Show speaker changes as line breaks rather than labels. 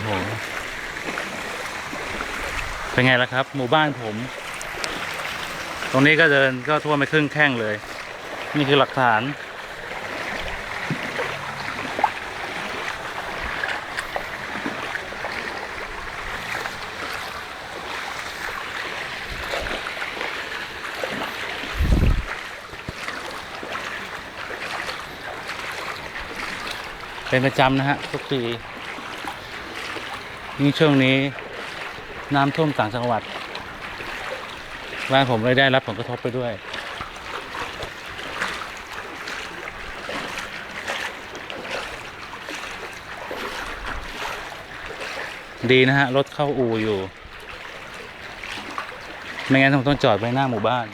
โหเป็นไงล่ะครับ หมู่บ้านผม ตรงนี้ก็เดินก็ทั่วไปครึ่งแข้งเลย นี่คือหลักฐาน เป็นประจำนะฮะทุกปี ยิ่งช่วงนี้น้ำท่วมต่างจังหวัดบ้านผมเลยได้รับผลกระทบไปด้วย ดีนะฮะ รถเข้าอู่อยู่ ไม่งั้นผมต้องจอดไว้หน้าหมู่บ้าน